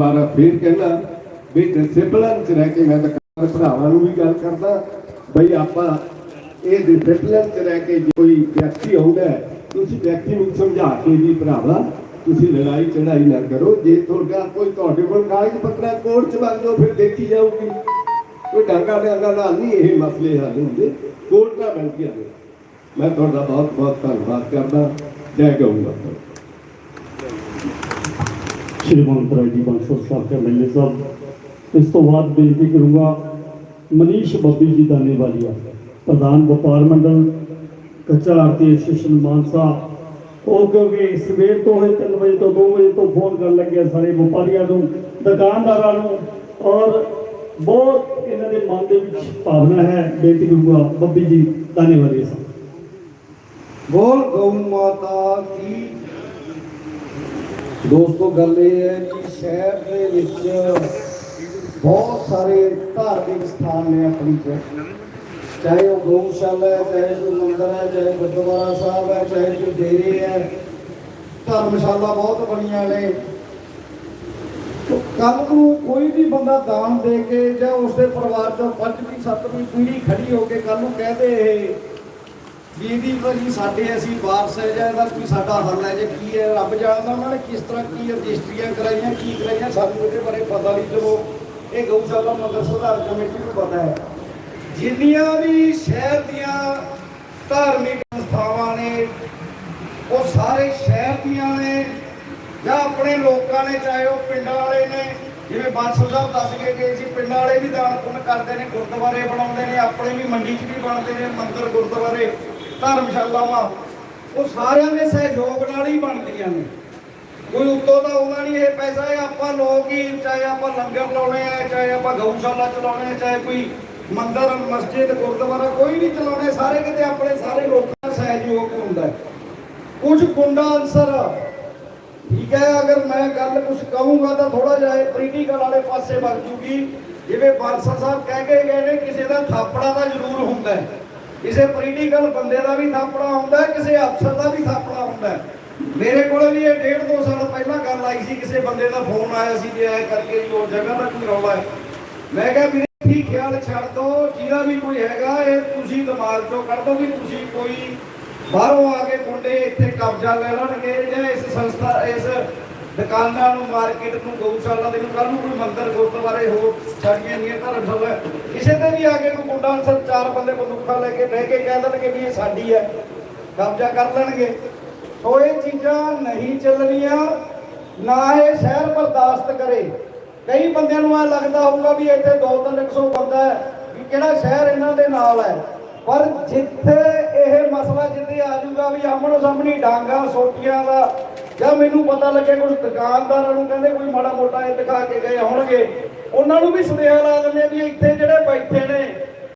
ਪਰ ਫਿਰ ਕਹਿੰਦਾ ਵੀ ਡਿਸਪਲਨ ਚ ਰਹਿ ਕੇ ਮੈਂ ਤਾਂ ਘਰ ਭਰਾਵਾਂ ਨੂੰ ਵੀ ਗੱਲ ਕਰਦਾ, ਬਈ ਆਪਾਂ ਇਹ ਡਿਸਪਲਿਨ ਚ ਰਹਿ ਕੇ ਕੋਈ ਵਿਅਕਤੀ ਆਉਂਦਾ ਤੁਸੀਂ ਵਿਅਕਤੀ ਨੂੰ ਸਮਝਾ ਕੇ ਵੀ ਭਰਾਵਾ, ਤੁਸੀਂ ਲੜਾਈ ਚੜਾਈ ਨਾ ਕਰੋ, ਜੇ ਤੁਹਾਡਾ ਕੋਈ ਤੁਹਾਡੇ ਕੋਲ ਕਾਗਜ਼ ਪੱਤਰ ਕੋਰਟ ਚ ਮੰਗ ਜਾਓ, ਫਿਰ ਦੇਖੀ ਜਾਊਗੀ। ਕੋਈ ਡਾਂਗਾ ਡਾਂਗਾ ਨਾਲ ਨਹੀਂ ਇਹ ਮਸਲੇ ਹੱਲ ਹੁੰਦੇ, ਕੋਰਟ ਨਾਲ ਮਿਲ ਕੇ ਮੈਂ ਤੁਹਾਡਾ ਬਹੁਤ ਬਹੁਤ ਧੰਨਵਾਦ ਕਰਦਾ, ਜੈ ਗਊ ਮਾਤਾ ਸ਼੍ਰੀ ਮੰਤਰਾ ਜੀ ਬਾਂਸਲ ਸਾਹਿਬ ਦੇ ਐਮਐਲਏ ਸਾਹਿਬ। ਇਸ ਤੋਂ ਬਾਅਦ ਬੇਨਤੀ ਕਰੂੰਗਾ, ਮਨੀਸ਼ ਬੱਬੀ ਜੀ ਦਾਨੇ ਵਾਲੀਆ ਪ੍ਰਧਾਨ ਵਪਾਰ ਮੰਡਲ, ਕੱਚਾ ਆਰਤੀ ਐਸੋਸੀਏਸ਼ਨ ਮਾਨਸਾ ਉਹ ਕਿਉਂਕਿ ਸਵੇਰ ਤੋਂ ਹੀ 3 ਵਜੇ ਤੋਂ 2 ਵਜੇ ਤੋਂ ਫੋਨ ਕਰਨ ਲੱਗਿਆ ਸਾਰੇ ਵਪਾਰੀਆਂ ਨੂੰ, ਦੁਕਾਨਦਾਰਾਂ ਨੂੰ। ਔਰ ਬਹੁਤ ਇਹਨਾਂ ਦੇ ਮਨ ਦੇ ਵਿੱਚ ਭਾਵਨਾ ਹੈ, ਬੇਨਤੀ ਕਰੂੰਗਾ ਬੱਬੀ ਜੀ ਦਾਨੇ ਵਾਲੀਆ ਸਾਹਿਬ ਬੋਲ ਗਊ ਮਾਤਾ ਕੀ ਦੋਸਤੋ, ਗੱਲ ਇਹ ਹੈ ਕਿ ਸ਼ਹਿਰ ਦੇ ਵਿੱਚ ਬਹੁਤ ਸਾਰੇ ਧਾਰਮਿਕ ਸਥਾਨ ਨੇ ਆਪਣੀ ਚ ਚਾਹੇ ਉਹ ਗਊਸ਼ਾਲਾ ਹੈ, ਚਾਹੇ ਕੋਈ ਮੰਦਿਰ ਹੈ, ਚਾਹੇ ਗੁਰਦੁਆਰਾ ਸਾਹਿਬ ਹੈ, ਚਾਹੇ ਕੋਈ ਡੇਰੇ ਹੈ, ਧਰਮਸ਼ਾਲਾ ਬਹੁਤ ਬਣੀਆਂ ਨੇ। ਕੱਲ ਨੂੰ ਕੋਈ ਵੀ ਬੰਦਾ ਦਾਨ ਦੇ ਕੇ ਜਾਂ ਉਸਦੇ ਪਰਿਵਾਰ ਚੋਂ ਪੰਜਵੀਂ ਸੱਤਵੀਂ ਪੀੜ੍ਹੀ ਖੜੀ ਹੋ ਕੇ ਕੱਲ ਨੂੰ ਕਹਦੇ ਇਹ। ਵੀ ਇਹਦੀ ਭਾਜੀ ਸਾਡੇ ਅਸੀਂ ਵਾਰਸ ਹੈ ਜਾਂ ਇਹਦਾ ਕੋਈ ਸਾਡਾ ਹੱਲ ਹੈ ਜੇ ਕੀ ਹੈ, ਰੱਬ ਜਾਣਦਾ ਉਹਨਾਂ ਨੇ ਕਿਸ ਤਰ੍ਹਾਂ ਕੀ ਰਜਿਸਟਰੀਆਂ ਕਰਾਈਆਂ, ਕੀ ਕਰਾਈਆਂ, ਸਾਨੂੰ ਇਹਦੇ ਬਾਰੇ ਪਤਾ ਨਹੀਂ ਚਲੋ। ਇਹ ਗਊਸ਼ਾਲਾ ਮੰਦਰ ਸੁਧਾਰ ਕਮੇਟੀ ਨੂੰ ਪਤਾ ਹੈ। ਜਿੰਨੀਆਂ ਵੀ ਸ਼ਹਿਰ ਦੀਆਂ ਧਾਰਮਿਕ ਸੰਸਥਾਵਾਂ ਨੇ, ਉਹ ਸਾਰੇ ਸ਼ਹਿਰ ਦੀਆਂ ਨੇ ਜਾਂ ਆਪਣੇ ਲੋਕਾਂ ਨੇ, ਚਾਹੇ ਉਹ ਪਿੰਡਾਂ ਵਾਲੇ ਨੇ, ਜਿਵੇਂ ਬਾਂਸਲ ਸਾਹਿਬ ਦੱਸ ਕੇ ਗਏ ਸੀ, ਪਿੰਡਾਂ ਵਾਲੇ ਵੀ ਦਾਨ ਪੁੰਨ ਕਰਦੇ ਨੇ, ਗੁਰਦੁਆਰੇ ਬਣਾਉਂਦੇ ਨੇ, ਆਪਣੇ ਵੀ ਮੰਡੀ 'ਚ ਵੀ ਬਣਦੇ ਨੇ, ਮੰਦਿਰ, ਗੁਰਦੁਆਰੇ। ਧਰਮਸ਼ਾਲਾਵਾਂ ਉਹ ਸਾਰਿਆਂ ਦੇ ਸਹਿਯੋਗ ਨਾਲ ਹੀ ਬਣਦੀਆਂ ਨੇ। ਕੋਈ ਉੱਤੋਂ ਦਾ ਆਉਂਦਾ ਨਹੀਂ, ਇਹ ਪੈਸਾ ਇਹ ਆਪਾਂ ਲੋਕ ਹੀ, ਚਾਹੇ ਆਪਾਂ ਲੰਗਰ ਲਾਉਣੇ ਆ, ਚਾਹੇ ਆਪਾਂ ਗਊਸ਼ਾਲਾ ਚਲਾਉਣੇ ਆ, ਚਾਹੇ ਕੋਈ ਮੰਦਰ, ਮਸਜਿਦ, ਗੁਰਦੁਆਰਾ, ਕੋਈ ਨਹੀਂ ਚਲਾਉਣੇ, ਸਾਰੇ ਕਿਤੇ ਆਪਣੇ ਸਾਰੇ ਲੋਕਾਂ ਦਾ ਸਹਿਯੋਗ ਹੁੰਦਾ ਹੈ। ਕੁਝ ਗੁੰਡਾ ਅਨਸਰ, ਠੀਕ ਹੈ, ਅਗਰ ਮੈਂ ਗੱਲ ਕੁਝ ਕਹੂੰਗਾ ਤਾਂ ਥੋੜਾ ਜਿਹਾ ਪੋਲੀਟੀਕਲ ਵਾਲੇ ਪਾਸੇ ਵਗ ਜੂਗੀ। ਜਿਵੇਂ ਬਾਦਸ਼ਾਹ ਸਾਹਿਬ ਕਹਿ ਕੇ ਗਏ ਨੇ, ਕਿਸੇ ਦਾ ਥਾਪੜਾ ਤਾਂ ਜ਼ਰੂਰ ਹੁੰਦਾ ਹੈ। ਕਿਸੇ ਪੋਲੀਟੀਕਲ ਬੰਦੇ ਦਾ ਵੀ ਥਾਪੜਾ ਹੁੰਦਾ ਕਿਸੇ ਅਫਸਰ ਦਾ ਵੀ ਥਾਪੜਾ ਹੁੰਦਾ ਮੇਰੇ ਕੋਲ ਵੀ ਇਹ ਡੇਢ ਦੋ ਸਾਲ ਪਹਿਲਾਂ ਗੱਲ ਆਈ ਸੀ, ਕਿਸੇ ਬੰਦੇ ਦਾ ਫੋਨ ਆਇਆ ਸੀ ਕਿ ਐ ਕਰਕੇ ਜੀ ਉਹ ਜਗ੍ਹਾ ਦਾ ਕੋਈ ਰੌਲਾ ਹੈ। ਮੈਂ ਕਿਹਾ ਵੀਰੇ ਠੀਕ ਖਿਆਲ ਛੱਡ ਦੋ, ਜਿਹਦਾ ਵੀ ਕੋਈ ਹੈਗਾ, ਇਹ ਤੁਸੀਂ ਦਿਮਾਗ ਚੋਂ ਕੱਢ ਦੋ ਵੀ ਤੁਸੀਂ ਕੋਈ ਬਾਹਰੋਂ ਆ ਕੇ ਮੁੰਡੇ ਇੱਥੇ ਕਬਜ਼ਾ ਲੈ ਲੈਣਗੇ ਜਾਂ ਇਸ ਸੰਸਥਾ, ਇਸ ਦੁਕਾਨਾਂ ਨੂੰ, ਮਾਰਕੀਟ ਨੂੰ, ਗਊਸ਼ਾਲਾ ਦੇ ਨੂੰ ਕੱਲ ਨੂੰ ਕੋਈ ਮੰਦਰ, ਗੁਰਦੁਆਰੇ ਹੋ ਸਾਡੀਆਂ ਨੀਆਂ ਧਰਮਸ਼ਾਲਾ ਕਿਸੇ ਤੇ ਵੀ ਆ ਕੇ ਕੋਈ ਮੁੰਡਾ ਅਨਸਰ ਚਾਰ ਬੰਦੇ ਬੰਦੂਕਾਂ ਲੈ ਕੇ ਬਹਿ ਕੇ ਕਹਿ ਦੇਣਗੇ ਵੀ ਇਹ ਸਾਡੀ ਹੈ, ਕਬਜ਼ਾ ਕਰ ਲੈਣਗੇ। ਸੋ ਇਹ ਚੀਜ਼ਾਂ ਨਹੀਂ ਚੱਲਣੀਆਂ, ਨਾ ਇਹ ਸ਼ਹਿਰ ਬਰਦਾਸ਼ਤ ਕਰੇ। ਕਈ ਬੰਦਿਆਂ ਨੂੰ ਆ ਲੱਗਦਾ ਹੋਊਗਾ ਵੀ ਇੱਥੇ 2-300 ਬੰਦਾ ਹੈ, ਵੀ ਕਿਹੜਾ ਸ਼ਹਿਰ ਇਹਨਾਂ ਦੇ ਨਾਲ ਹੈ। ਪਰ ਜਿੱਥੇ ਇਹ ਮਸਲਾ ਜਿੱਥੇ ਆ ਜਾਊਗਾ ਵੀ ਆਮਣੋ ਸਾਹਮਣੀ ਡਾਂਗਾ, ਸੋਟੀਆਂ ਦਾ ਜਾਂ ਮੈਨੂੰ ਪਤਾ ਲੱਗੇ ਕੁਝ ਦੁਕਾਨਦਾਰਾਂ ਨੂੰ ਕਹਿੰਦੇ ਕੋਈ ਮਾੜਾ ਮੋਟਾ ਇਹ ਦਿਖਾ ਕੇ ਗਏ ਹੋਣਗੇ, ਉਹਨਾਂ ਨੂੰ ਵੀ ਸੁਨੇਹਾ ਲਾ ਦਿੰਦੇ ਵੀ ਇੱਥੇ ਜਿਹੜੇ ਬੈਠੇ ਨੇ